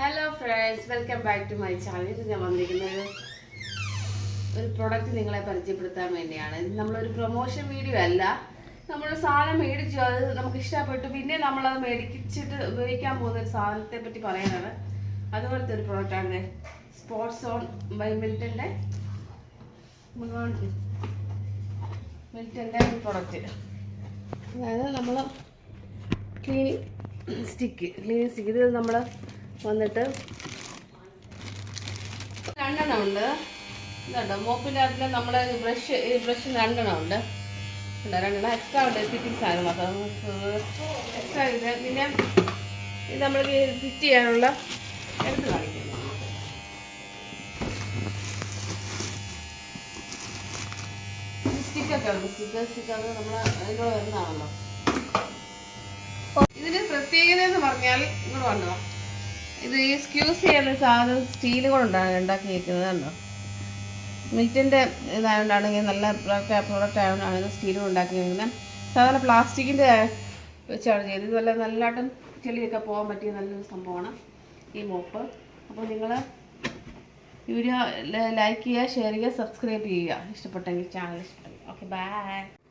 Hello friends welcome back to my channel ഞാൻ വന്നിരിക്കുന്നത് ഒരു പ്രൊഡക്റ്റ് നിങ്ങളെ പരിചയപ്പെടുത്താൻ വേണ്ടിയാണ്. നമ്മളൊരു പ്രൊമോഷൻ വീഡിയോ അല്ല. നമ്മൾ സാധനം മേടിച്ചു. അത് നമുക്ക് ഇഷ്ടപ്പെട്ടു. പിന്നെ നമ്മളത് മേടിച്ചിട്ട് ഉപയോഗിക്കാൻ പോകുന്ന ഒരു സാധനത്തെ പറ്റി പറയാനാണ്. അതുപോലത്തെ ഒരു പ്രൊഡക്റ്റാണ് സ്പോർട്സ് ഓൺ ബൈ മിൽട്ടന്റെ മിൽട്ടന്റെ ഒരു പ്രൊഡക്റ്റ് അതായത് നമ്മൾ ക്ലീനിങ് സ്റ്റിക്ക് ക്ലീനിങ് സ്റ്റിക്ക് ഇത് നമ്മൾ വന്നിട്ട്. രണ്ടെണ്ണം ഉണ്ട് ഇതുണ്ട്? മോപ്പിന്റെ അതിൽ നമ്മുടെ ബ്രഷ് ഈ ബ്രഷ് രണ്ടെണ്ണം ഉണ്ട് രണ്ടെണ്ണം എക്സ്ട്രാ ഉണ്ട്. ഫിറ്റിംഗ് സാധനം മാത്രം എക്സ്ട്രാ ഇത് പിന്നെ ഇത് നമ്മൾ ഫിറ്റ് ചെയ്യാനുള്ള എടുത്ത് കാണിക്കുന്നു സ്റ്റിക്കൊക്കെ നമ്മൾ പ്രത്യേകത എന്ന് പറഞ്ഞാൽ ഇങ്ങോട്ട് വന്നോ ഇത് ഈ സ്ക്യൂസ് ചെയ്യുന്ന സാധനം സ്റ്റീൽ കൊണ്ടാണ് ഉണ്ടാക്കിയിരിക്കുന്നത് കണ്ടോ? മിറ്റിന്റെ ഇതായതുകൊണ്ടാണെങ്കിൽ നല്ല പ്രോഡക്റ്റ് ആയതുകൊണ്ടാണ് ഇത് സ്റ്റീൽ ഉണ്ടാക്കിയിരിക്കുന്നത് സാധാരണ പ്ലാസ്റ്റിക്കിന്റെ വെച്ചാണ് ചെയ്തത് ഇതുപോലെ നല്ലതായിട്ടും ചെളിയൊക്കെ പോകാൻ പറ്റിയ നല്ലൊരു സംഭവമാണ് ഈ മോപ്പ്. അപ്പോൾ നിങ്ങൾ വീഡിയോ ലൈക്ക് ചെയ്യുക ഷെയർ ചെയ്യുക സബ്സ്ക്രൈബ് ചെയ്യുക. ഇഷ്ടപ്പെട്ടെങ്കിൽ ചാനൽ ഇഷ്ടപ്പെട്ടെങ്കിൽ. Okay bye